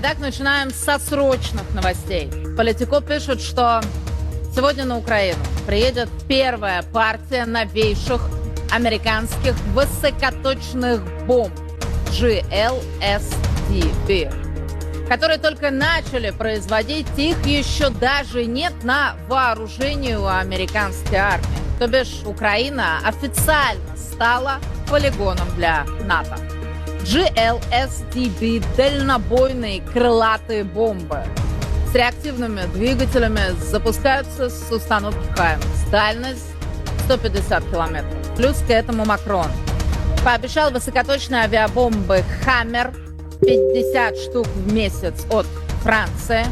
Итак, начинаем со срочных новостей. Политико пишет, что сегодня на Украину приедет первая партия новейших американских высокоточных бомб GLSDB, которые только начали производить, их еще даже нет на вооружении у американской армии. То бишь Украина официально стала полигоном для НАТО. GLSDB – дальнобойные крылатые бомбы с реактивными двигателями запускаются с установки «Хаймерс». Дальность 150 километров. Плюс к этому Макрон пообещал высокоточные авиабомбы «Хаммер» 50 штук в месяц от Франции.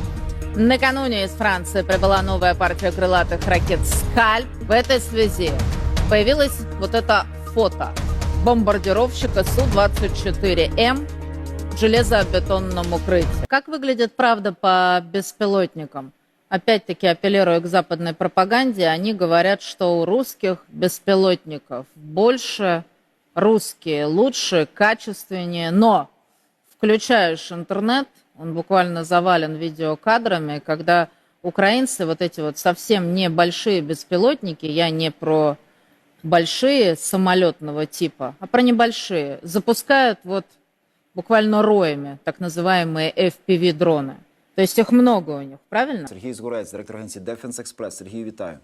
Накануне из Франции прибыла новая партия крылатых ракет «Скальп». В этой связи появилось вот это фото бомбардировщика Су-24М в железобетонном укрытии. Как выглядит правда по беспилотникам? Опять-таки апеллирую к западной пропаганде, они говорят, что у русских беспилотников больше, русские лучше, качественнее, но включаешь интернет, он буквально завален видеокадрами, когда украинцы вот эти вот совсем небольшие беспилотники, я не про большие самолетного типа, а про небольшие, запускают вот буквально роями так называемые FPV-дроны. То есть их много у них, правильно? Сергій Згурець, директор агенції Defense Express. Сергій, вітаю.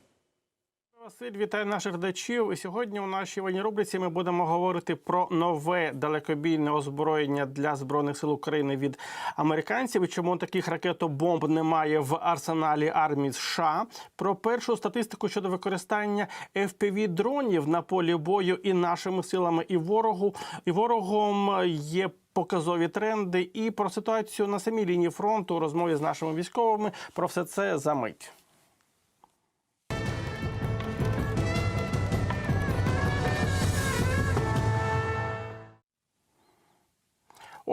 Василь, вітаю наших глядачів. І сьогодні у нашій воєнній рубриці ми будемо говорити про нове далекобійне озброєння для збройних сил України від американців. І чому таких ракетобомб немає в арсеналі армії США? Про першу статистику щодо використання fpv дронів на полі бою і нашими силами, і ворогу, і ворогом є. Показові тренди і про ситуацію на самій лінії фронту у розмові з нашими військовими. Про все це за мить.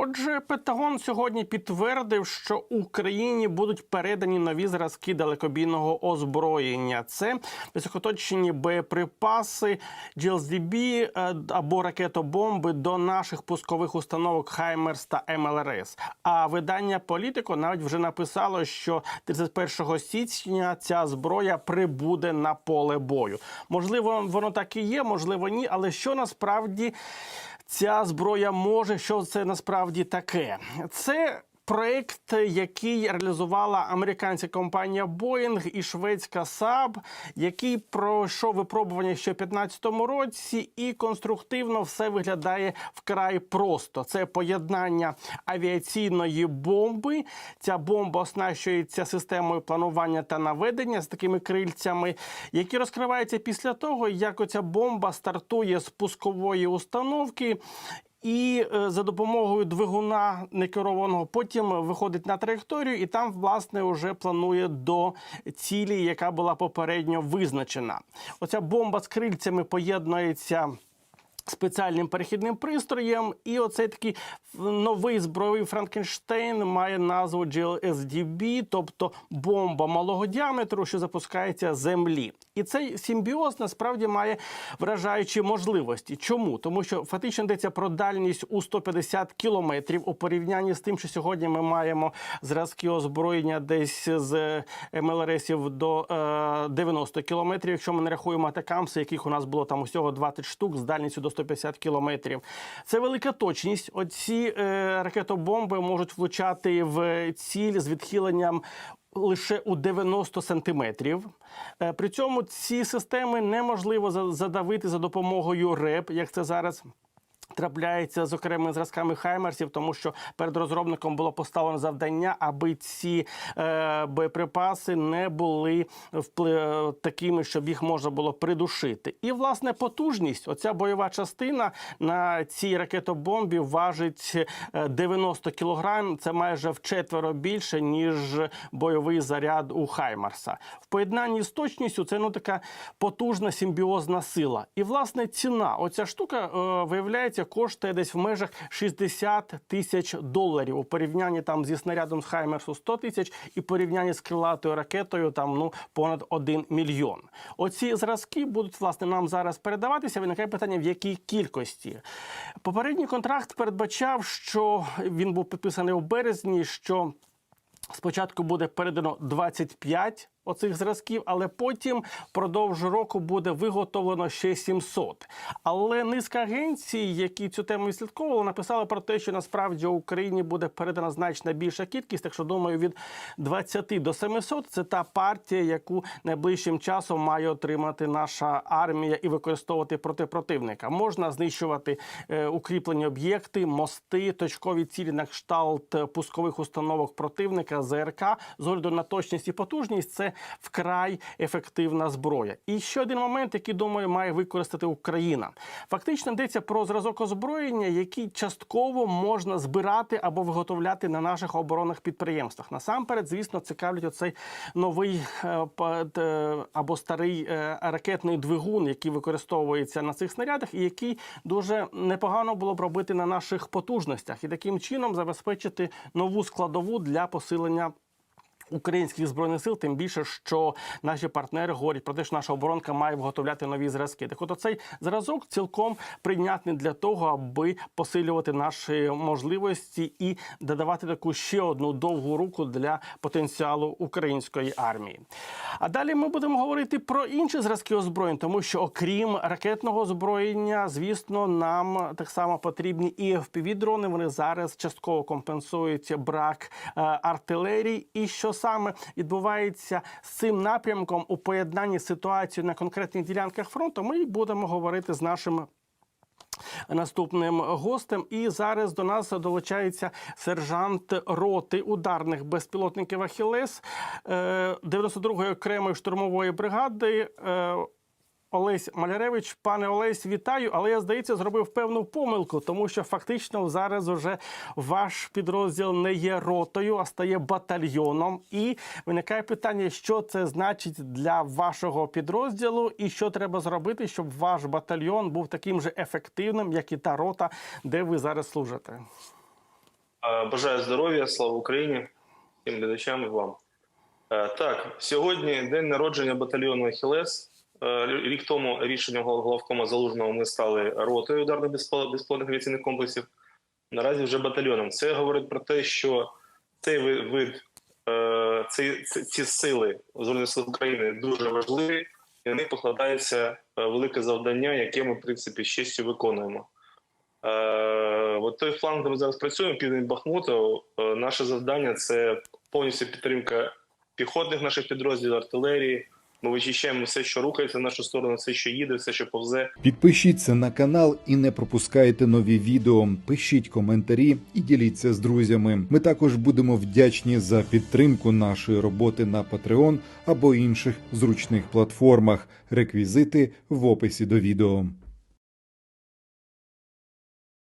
Отже, Пентагон сьогодні підтвердив, що Україні будуть передані нові зразки далекобійного озброєння. Це високоточні боєприпаси GLSDB е, або ракетобомби до наших пускових установок Хаймерс та МЛРС. А видання Політико навіть вже написало, що 31 січня ця зброя прибуде на поле бою. Можливо, воно так і є, можливо, ні. Але що насправді ця зброя може, що це насправді таке? Це проект, який реалізувала американська компанія Boeing і шведська Saab, який пройшов випробування ще в 2015 році, і конструктивно все виглядає вкрай просто. Це поєднання авіаційної бомби. Ця бомба оснащується системою планування та наведення з такими крильцями, які розкриваються після того, як оця бомба стартує з пускової установки. І е, за допомогою двигуна некерованого потім виходить на траєкторію, і там власне вже планує до цілі, яка була попередньо визначена. Оця бомба з крильцями поєднується. Спеціальним перехідним пристроєм, і оцей такий новий збройовий Франкенштейн має назву GLSDB, тобто бомба малого діаметру, що запускається з землі. І цей симбіоз насправді має вражаючі можливості. Чому? Тому що фактично йдеться про дальність у 150 кілометрів у порівнянні з тим, що сьогодні ми маємо зразки озброєння десь з МЛРСів до е, 90 кілометрів. Якщо ми не рахуємо атакамси, яких у нас було там усього 20 штук з дальністю до 150 кілометрів. Це велика точність. Оці е, ракетобомби можуть влучати в ціль з відхиленням. Лише у 90 сантиметрів. Е, При цьому ці системи неможливо за- задавити за допомогою РЕП, як це зараз трапляється з окремими зразками Хаймерсів, тому що перед розробником було поставлено завдання, аби ці е, боєприпаси не були впли- такими, щоб їх можна було придушити. І власне потужність, оця бойова частина на цій ракетобомбі важить е, 90 кілограм. Це майже вчетверо більше ніж бойовий заряд у Хаймарса. В поєднанні з точністю це ну така потужна симбіозна сила. І власне ціна. Оця штука е, виявляється коштує десь в межах 60 тисяч доларів у порівнянні там зі снарядом з Хаймерсу 100 тисяч і порівнянні з крилатою ракетою там ну понад 1 мільйон. Оці зразки будуть власне нам зараз передаватися. Виникає питання, в якій кількості. Попередній контракт передбачав, що він був підписаний у березні. що Спочатку буде передано 25 оцих зразків, але потім впродовж року буде виготовлено ще 700. Але низка агенцій, які цю тему відслідковували, написали про те, що насправді Україні буде передана значно більша кількість. Так що думаю, від 20 до 700 – це та партія, яку найближчим часом має отримати наша армія і використовувати проти противника. Можна знищувати е, укріплені об'єкти, мости, точкові цілі на кшталт пускових установок противника, ЗРК. З огляду на точність і потужність це вкрай ефективна зброя. І ще один момент, який думаю, має використати Україна. Фактично йдеться про зразок озброєння, який частково можна збирати або виготовляти на наших оборонних підприємствах. Насамперед, звісно, цікавлять оцей новий е, або старий е, ракетний двигун, який використовується на цих снарядах, і який дуже непогано було б робити на наших потужностях, і таким чином забезпечити нову складову для посилення. Українських збройних сил, тим більше, що наші партнери говорять про те, що наша оборонка має виготовляти нові зразки. Так, от цей зразок цілком прийнятний для того, аби посилювати наші можливості і додавати таку ще одну довгу руку для потенціалу української армії. А далі ми будемо говорити про інші зразки озброєнь, тому що окрім ракетного озброєння, звісно, нам так само потрібні і fpv дрони. Вони зараз частково компенсують брак е, артилерії. І що саме відбувається з цим напрямком у поєднанні з ситуацією на конкретних ділянках фронту, ми будемо говорити з нашим наступним гостем. І зараз до нас долучається сержант роти ударних безпілотників Ахілес 92-ї окремої штурмової бригади. Олесь Маляревич, пане Олесь, вітаю. Але я здається, зробив певну помилку, тому що фактично зараз уже ваш підрозділ не є ротою, а стає батальйоном. І виникає питання, що це значить для вашого підрозділу, і що треба зробити, щоб ваш батальйон був таким же ефективним, як і та рота, де ви зараз служите. Бажаю здоров'я, слава Україні, всім глядачам і вам. Е, Так, сьогодні день народження батальйону Ахілес. Е, Рік тому рішенням гол- главкома Залужного ми стали ротою ударних безпілотних авіаційних комплексів. Наразі вже батальйоном. Це говорить про те, що цей вид, е, ці- ці сили Збройних сил України дуже важливі, і на них покладається е, велике завдання, яке ми, в принципі, з честю виконуємо. От той фланг, де ми зараз працюємо, південь Бахмуту, наше завдання це повністю підтримка піхотних наших підрозділів, артилерії. Ми вичищаємо все, що рухається в нашу сторону, все, що їде, все, що повзе. Підпишіться на канал і не пропускайте нові відео. Пишіть коментарі і діліться з друзями. Ми також будемо вдячні за підтримку нашої роботи на Patreon або інших зручних платформах. Реквізити в описі до відео.